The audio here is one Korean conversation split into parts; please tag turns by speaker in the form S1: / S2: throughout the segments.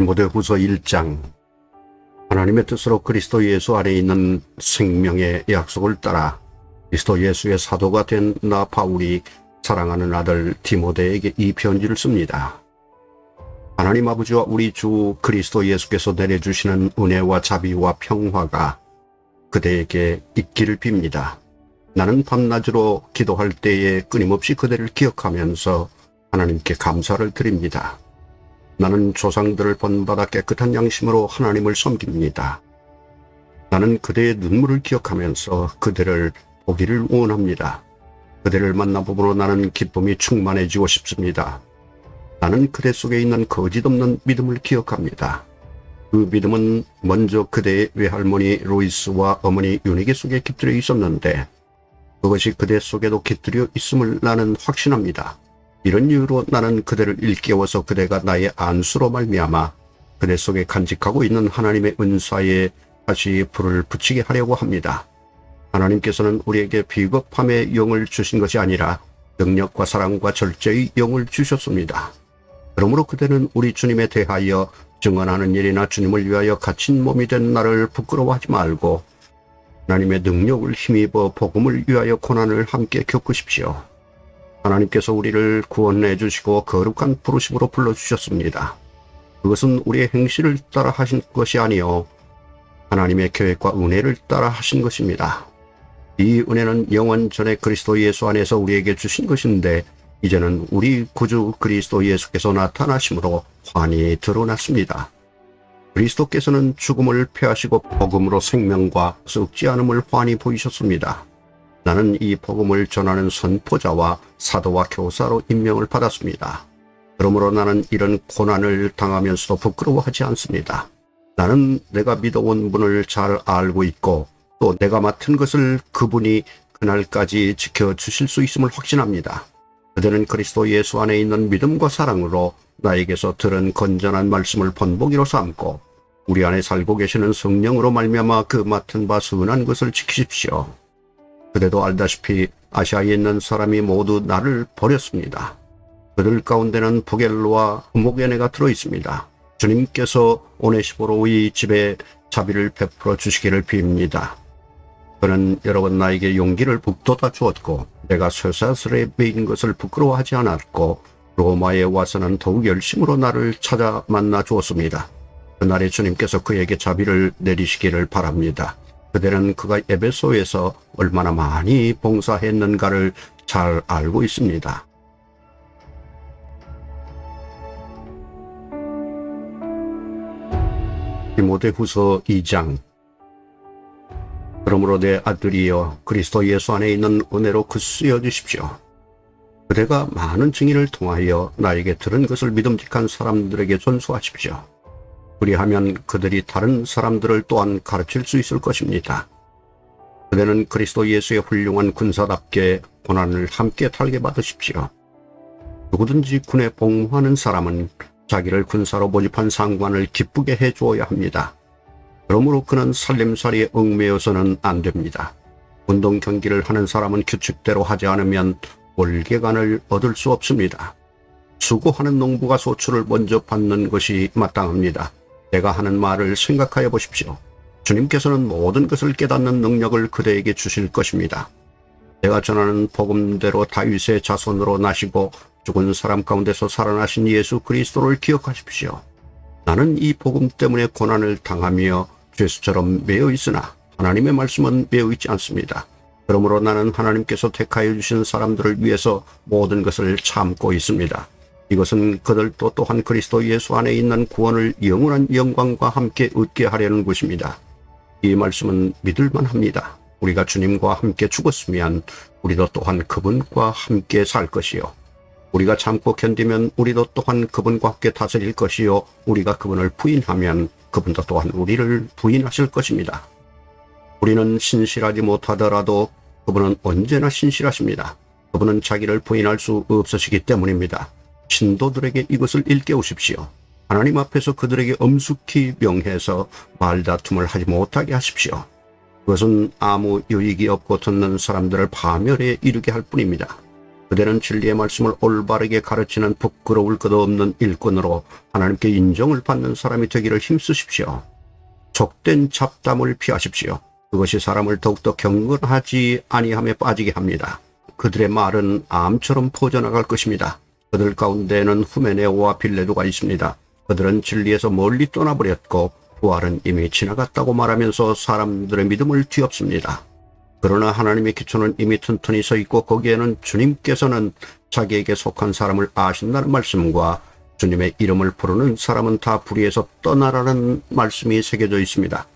S1: 디모데후서 1장 하나님의 뜻으로 그리스도 예수 안에 있는 생명의 약속을 따라 그리스도 예수의 사도가 된 나 바울이 사랑하는 아들 디모데에게 이 편지를 씁니다. 하나님 아버지와 우리 주 그리스도 예수께서 내려주시는 은혜와 자비와 평화가 그대에게 있기를 빕니다. 나는 밤낮으로 기도할 때에 끊임없이 그대를 기억하면서 하나님께 감사를 드립니다. 나는 조상들을 본받아 깨끗한 양심으로 하나님을 섬깁니다. 나는 그대의 눈물을 기억하면서 그대를 보기를 원합니다. 그대를 만나보므로 나는 기쁨이 충만해지고 싶습니다. 나는 그대 속에 있는 거짓 없는 믿음을 기억합니다. 그 믿음은 먼저 그대의 외할머니 로이스와 어머니 유니게 속에 깃들여 있었는데 그것이 그대 속에도 깃들여 있음을 나는 확신합니다. 이런 이유로 나는 그대를 일깨워서 그대가 나의 안수로 말미암아 그대 속에 간직하고 있는 하나님의 은사에 다시 불을 붙이게 하려고 합니다. 하나님께서는 우리에게 비겁함의 영을 주신 것이 아니라 능력과 사랑과 절제의 영을 주셨습니다. 그러므로 그대는 우리 주님에 대하여 증언하는 일이나 주님을 위하여 갇힌 몸이 된 나를 부끄러워하지 말고 하나님의 능력을 힘입어 복음을 위하여 고난을 함께 겪으십시오. 하나님께서 우리를 구원해 주시고 거룩한 부르심으로 불러주셨습니다. 그것은 우리의 행실을 따라 하신 것이 아니요 하나님의 계획과 은혜를 따라 하신 것입니다. 이 은혜는 영원 전에 그리스도 예수 안에서 우리에게 주신 것인데 이제는 우리 구주 그리스도 예수께서 나타나심으로 환히 드러났습니다. 그리스도께서는 죽음을 패하시고 복음으로 생명과 썩지 않음을 환히 보이셨습니다. 나는 이 복음을 전하는 선포자와 사도와 교사로 임명을 받았습니다. 그러므로 나는 이런 고난을 당하면서도 부끄러워하지 않습니다. 나는 내가 믿어온 분을 잘 알고 있고 또 내가 맡은 것을 그분이 그날까지 지켜주실 수 있음을 확신합니다. 그대는 그리스도 예수 안에 있는 믿음과 사랑으로 나에게서 들은 건전한 말씀을 본보기로 삼고 우리 안에 살고 계시는 성령으로 말미암아 그 맡은 바 선한 것을 지키십시오. 그대도 알다시피 아시아에 있는 사람이 모두 나를 버렸습니다. 그들 가운데는 부겔로와 후모게네가 들어 있습니다. 주님께서 오네시보로의 집에 자비를 베풀어 주시기를 빕니다. 그는 여러 번 나에게 용기를 북돋아 주었고 내가 쇠사슬에 매인 것을 부끄러워하지 않았고 로마에 와서는 더욱 열심으로 나를 찾아 만나 주었습니다. 그날에 주님께서 그에게 자비를 내리시기를 바랍니다. 그대는 그가 에베소에서 얼마나 많이 봉사했는가를 잘 알고 있습니다. 디모데후서 2장 그러므로 내 아들이여 그리스도 예수 안에 있는 은혜로 굳쓰여 주십시오. 그대가 많은 증인을 통하여 나에게 들은 것을 믿음직한 사람들에게 전수하십시오. 그리하면 그들이 다른 사람들을 또한 가르칠 수 있을 것입니다. 그대는 그리스도 예수의 훌륭한 군사답게 고난을 함께 달게 받으십시오. 누구든지 군에 복무하는 사람은 자기를 군사로 모집한 상관을 기쁘게 해 주어야 합니다. 그러므로 그는 살림살이에 얽매여서는 안 됩니다. 운동 경기를 하는 사람은 규칙대로 하지 않으면 월계관을 얻을 수 없습니다. 수고하는 농부가 소출을 먼저 받는 것이 마땅합니다. 내가 하는 말을 생각하여 보십시오. 주님께서는 모든 것을 깨닫는 능력을 그대에게 주실 것입니다. 내가 전하는 복음대로 다윗의 자손으로 나시고 죽은 사람 가운데서 살아나신 예수 그리스도를 기억하십시오. 나는 이 복음 때문에 고난을 당하며 죄수처럼 매여 있으나 하나님의 말씀은 매여 있지 않습니다. 그러므로 나는 하나님께서 택하여 주신 사람들을 위해서 모든 것을 참고 있습니다. 이것은 그들도 또한 그리스도 예수 안에 있는 구원을 영원한 영광과 함께 얻게 하려는 것입니다. 이 말씀은 믿을만 합니다. 우리가 주님과 함께 죽었으면 우리도 또한 그분과 함께 살 것이요. 우리가 참고 견디면 우리도 또한 그분과 함께 다스릴 것이요. 우리가 그분을 부인하면 그분도 또한 우리를 부인하실 것입니다. 우리는 신실하지 못하더라도 그분은 언제나 신실하십니다. 그분은 자기를 부인할 수 없으시기 때문입니다. 신도들에게 이것을 일깨우십시오. 하나님 앞에서 그들에게 엄숙히 명해서 말다툼을 하지 못하게 하십시오. 그것은 아무 유익이 없고 듣는 사람들을 파멸에 이르게 할 뿐입니다. 그대는 진리의 말씀을 올바르게 가르치는 부끄러울 것 없는 일꾼으로 하나님께 인정을 받는 사람이 되기를 힘쓰십시오. 적된 잡담을 피하십시오. 그것이 사람을 더욱더 경건하지 아니함에 빠지게 합니다. 그들의 말은 암처럼 퍼져나갈 것입니다. 그들 가운데는 후메네오와 빌레도가 있습니다. 그들은 진리에서 멀리 떠나버렸고 부활은 이미 지나갔다고 말하면서 사람들의 믿음을 뒤엎습니다. 그러나 하나님의 기초는 이미 튼튼히 서 있고 거기에는 주님께서는 자기에게 속한 사람을 아신다는 말씀과 주님의 이름을 부르는 사람은 다 불의에서 떠나라는 말씀이 새겨져 있습니다.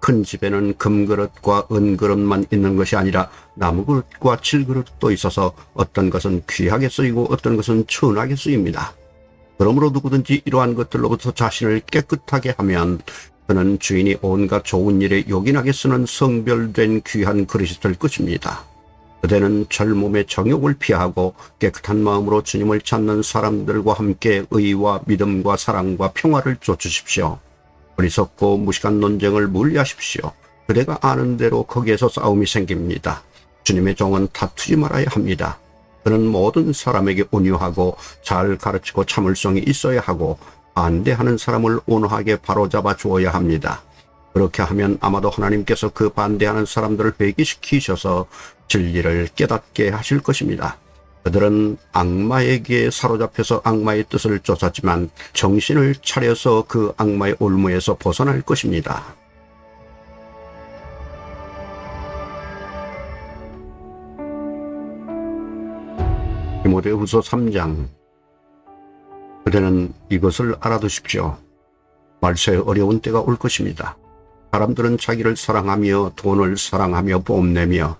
S1: 큰 집에는 금그릇과 은그릇만 있는 것이 아니라 나무그릇과 질그릇도 있어서 어떤 것은 귀하게 쓰이고 어떤 것은 천하게 쓰입니다. 그러므로 누구든지 이러한 것들로부터 자신을 깨끗하게 하면 그는 주인이 온갖 좋은 일에 요긴하게 쓰는 성별된 귀한 그릇이 될 것입니다. 그대는 젊음의 정욕을 피하고 깨끗한 마음으로 주님을 찾는 사람들과 함께 의와 믿음과 사랑과 평화를 쫓으십시오. 어리석고 무식한 논쟁을 물리하십시오. 그대가 아는 대로 거기에서 싸움이 생깁니다. 주님의 종은 다투지 말아야 합니다. 그는 모든 사람에게 온유하고 잘 가르치고 참을성이 있어야 하고 반대하는 사람을 온화하게 바로잡아 주어야 합니다. 그렇게 하면 아마도 하나님께서 그 반대하는 사람들을 회개시키셔서 진리를 깨닫게 하실 것입니다. 그들은 악마에게 사로잡혀서 악마의 뜻을 쫓았지만 정신을 차려서 그 악마의 올무에서 벗어날 것입니다. 디모데후서 3장 그대는 이것을 알아두십시오. 말세에 어려운 때가 올 것입니다. 사람들은 자기를 사랑하며 돈을 사랑하며 뽐내며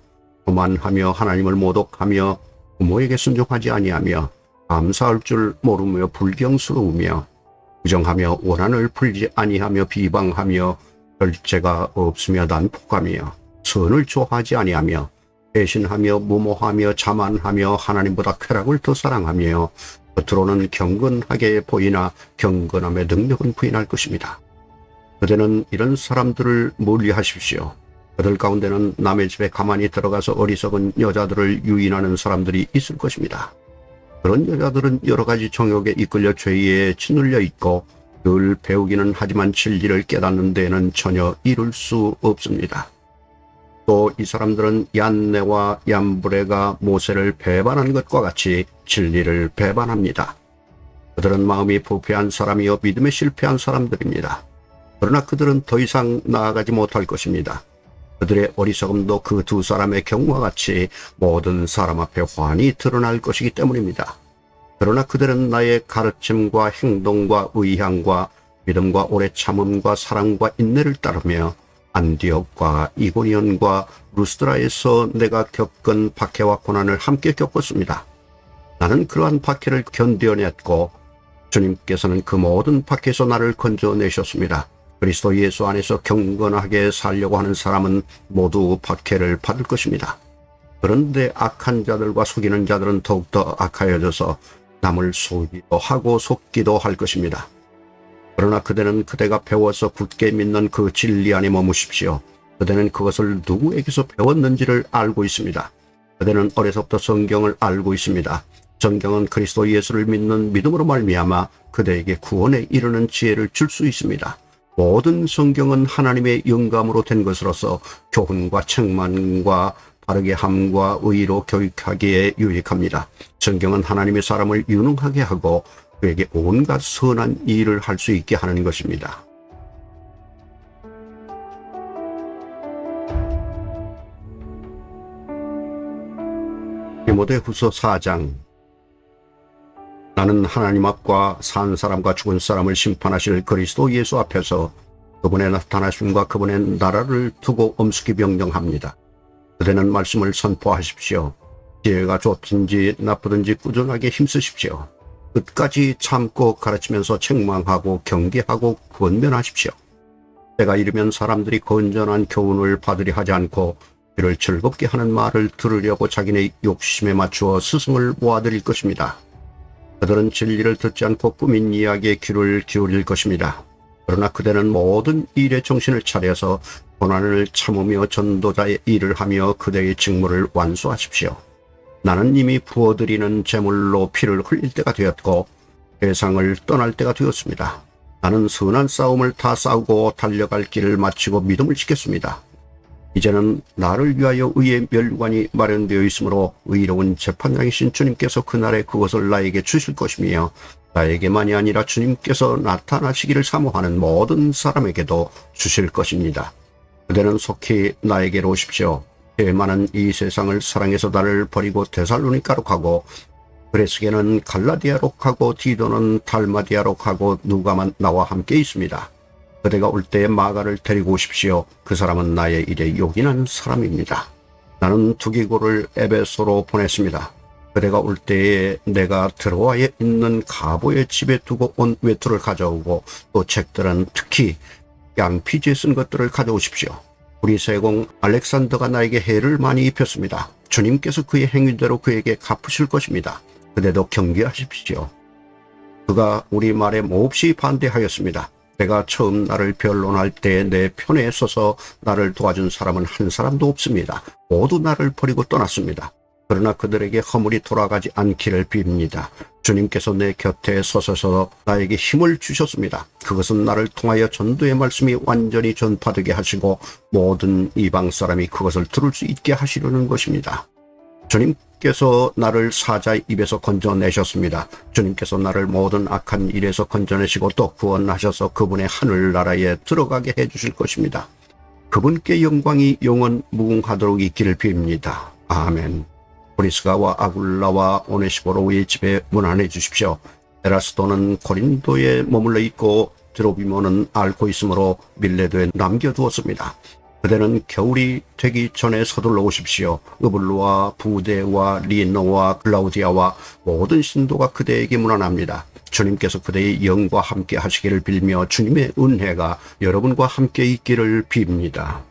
S1: 교만하며 하나님을 모독하며 부모에게 순종하지 아니하며 감사할 줄 모르며 불경스러우며 부정하며 원한을 풀지 아니하며 비방하며 결제가 없으며 난폭하며 선을 좋아하지 아니하며 배신하며 무모하며 자만하며 하나님보다 쾌락을 더 사랑하며 겉으로는 경건하게 보이나 경건함의 능력은 부인할 것입니다. 그대는 이런 사람들을 멀리하십시오. 그들 가운데는 남의 집에 가만히 들어가서 어리석은 여자들을 유인하는 사람들이 있을 것입니다. 그런 여자들은 여러 가지 정욕에 이끌려 죄에 짓눌려 있고 늘 배우기는 하지만 진리를 깨닫는 데에는 전혀 이룰 수 없습니다. 또 이 사람들은 얀네와 얀브레가 모세를 배반한 것과 같이 진리를 배반합니다. 그들은 마음이 부패한 사람이요 믿음에 실패한 사람들입니다. 그러나 그들은 더 이상 나아가지 못할 것입니다. 그들의 어리석음도 그 두 사람의 경우와 같이 모든 사람 앞에 환히 드러날 것이기 때문입니다. 그러나 그들은 나의 가르침과 행동과 의향과 믿음과 오래 참음과 사랑과 인내를 따르며 안디옥과 이고니온과 루스드라에서 내가 겪은 박해와 고난을 함께 겪었습니다. 나는 그러한 박해를 견뎌냈고 주님께서는 그 모든 박해에서 나를 건져내셨습니다. 그리스도 예수 안에서 경건하게 살려고 하는 사람은 모두 박해를 받을 것입니다. 그런데 악한 자들과 속이는 자들은 더욱더 악하여져서 남을 속이도 하고 속기도 할 것입니다. 그러나 그대는 그대가 배워서 굳게 믿는 그 진리 안에 머무십시오. 그대는 그것을 누구에게서 배웠는지를 알고 있습니다. 그대는 어려서부터 성경을 알고 있습니다. 성경은 그리스도 예수를 믿는 믿음으로 말미암아 그대에게 구원에 이르는 지혜를 줄 수 있습니다. 모든 성경은 하나님의 영감으로 된 것으로서 교훈과 책망과 바르게 함과 의로 교육하기에 유익합니다. 성경은 하나님의 사람을 유능하게 하고 그에게 온갖 선한 일을 할 수 있게 하는 것입니다. 디모데 후서 4장 나는 하나님 앞과 산 사람과 죽은 사람을 심판하실 그리스도 예수 앞에서 그분의 나타나심과 그분의 나라를 두고 엄숙히 명령합니다. 그대는 말씀을 선포하십시오. 지혜가 좋든지 나쁘든지 꾸준하게 힘쓰십시오. 끝까지 참고 가르치면서 책망하고 경계하고 권면하십시오. 때가 이르면 사람들이 건전한 교훈을 받으려 하지 않고 이를 즐겁게 하는 말을 들으려고 자기네 욕심에 맞추어 스승을 모아들일 것입니다. 그들은 진리를 듣지 않고 꾸민 이야기에 귀를 기울일 것입니다. 그러나 그대는 모든 일에 정신을 차려서 고난을 참으며 전도자의 일을 하며 그대의 직무를 완수하십시오. 나는 이미 부어드리는 제물로 피를 흘릴 때가 되었고 세상을 떠날 때가 되었습니다. 나는 선한 싸움을 다 싸우고 달려갈 길을 마치고 믿음을 지켰습니다. 이제는 나를 위하여 의의 멸관이 마련되어 있으므로 의로운 재판장이신 주님께서 그날에 그것을 나에게 주실 것이며 나에게만이 아니라 주님께서 나타나시기를 사모하는 모든 사람에게도 주실 것입니다. 그대는 속히 나에게로 오십시오. 대만은 이 세상을 사랑해서 나를 버리고 데살로니카로 가고 그레스게는 갈라디아로 가고 디도는 달마디아로 가고 누가만 나와 함께 있습니다. 그대가 올 때에 마가를 데리고 오십시오. 그 사람은 나의 일에 요긴한 사람입니다. 나는 두기고를 에베소로 보냈습니다. 그대가 올 때에 내가 들어와에 있는 가보의 집에 두고 온 외투를 가져오고 또 책들은 특히 양피지에 쓴 것들을 가져오십시오. 우리 세공 알렉산더가 나에게 해를 많이 입혔습니다. 주님께서 그의 행위대로 그에게 갚으실 것입니다. 그대도 경계하십시오. 그가 우리 말에 몹시 반대하였습니다. 내가 처음 나를 변론할 때 내 편에 서서 나를 도와준 사람은 한 사람도 없습니다. 모두 나를 버리고 떠났습니다. 그러나 그들에게 허물이 돌아가지 않기를 빕니다. 주님께서 내 곁에 서셔서 나에게 힘을 주셨습니다. 그것은 나를 통하여 전도의 말씀이 완전히 전파되게 하시고 모든 이방 사람이 그것을 들을 수 있게 하시려는 것입니다. 주님께서 나를 사자의 입에서 건져내셨습니다. 주님께서 나를 모든 악한 일에서 건져내시고 또 구원하셔서 그분의 하늘나라에 들어가게 해주실 것입니다. 그분께 영광이 영원 무궁하도록 있기를 빕니다. 아멘. 브리스가와 아굴라와 오네시보로의 집에 문안해 주십시오. 에라스도는 고린도에 머물러 있고 드로비모는 앓고 있으므로 밀레도에 남겨두었습니다. 그대는 겨울이 되기 전에 서둘러 오십시오. 으블루와 부데와 리노와 클라우디아와 모든 신도가 그대에게 문안합니다. 주님께서 그대의 영과 함께 하시기를 빌며 주님의 은혜가 여러분과 함께 있기를 빕니다.